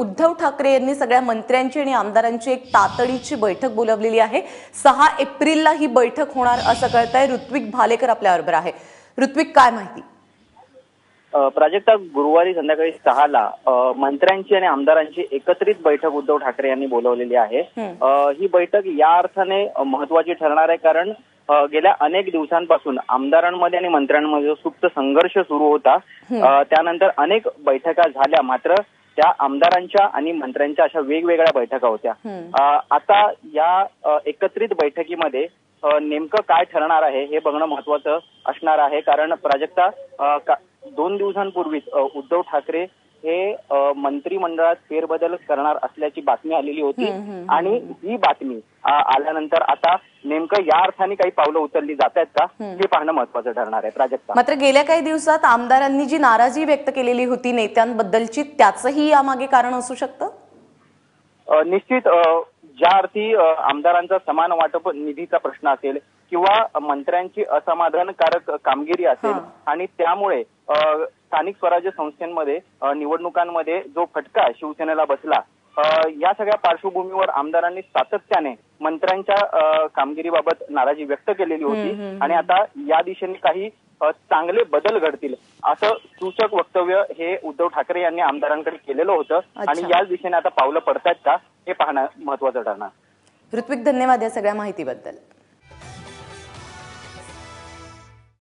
उद्धव ठाकरे यांनी सगळ्या मंत्र्यांची आणि आमदारांची एक तातडीची बैठक बोलवलेली आहे. सहा एप्रिलला ही बैठक होणार असं कळतंय. ऋत्विक भालेकर आपल्याबरोबर आहे. ऋत्विक काय माहिती? प्राजक्ता गुरुवारी संध्याकाळी सहाला मंत्र्यांची आणि आमदारांची एकत्रित बैठक उद्धव ठाकरे यांनी बोलवलेली आहे. हं. बैठक या अर्थाने महत्वाची ठरणार आहे कारण गेल्या अनेक दिवसांपासून आमदारांमध्ये आणि मंत्र्यांमध्ये जो सुप्त संघर्ष सुरू होता. त्यानंतर अनेक बैठका झाल्या. मात्र त्या आमदारांच्या आणि मंत्र्यांच्या अशा वेगवेगळ्या बैठका होत्या. आता या एकत्रित बैठकीमध्ये नेमकं काय ठरणार आहे हे बघणं महत्वाचं असणार आहे. कारण प्राजक्ता दोन दिवसांपूर्वीच उद्धव ठाकरे हे मंत्रिमंडळात फेरबदल करणार असल्याची बातमी आलेली होती. आणि ही बातमी आल्यानंतर आता नेमकं या अर्थाने काही पावलं उचलली जात आहेत का. हे पाहणं महत्वाचं ठरणार आहे प्राजक्ता मात्र गेल्या काही दिवसात आमदारांनी जी नाराजी व्यक्त केलेली होती नेत्यांबद्दलची त्याचंही यामागे कारण असू शकतं? निश्चित ज्या अर्थी आमदारांचा समान वाटप निधीचा प्रश्न असेल किंवा मंत्र्यांची असमाधानकारक कामगिरी असेल. आणि त्यामुळे स्थानिक स्वराज्य संस्थांमध्ये निवडणुकांमध्ये जो फटका शिवसेनेला बसला या सगळ्या पार्श्वभूमीवर आमदारांनी सातत्याने मंत्र्यांच्या कामगिरीबाबत नाराजी व्यक्त केलेली होती. आणि आता या दिशेने काही चांगले बदल घडतील असं सूचक वक्तव्य हे उद्धव ठाकरे यांनी आमदारांकडे केलेलं होतं. आणि. याच दिशेने आता पावलं पडतायत का हे पाहणं महत्वाचं ठरणार. ऋत्विक धन्यवाद या सगळ्या माहितीबद्दल.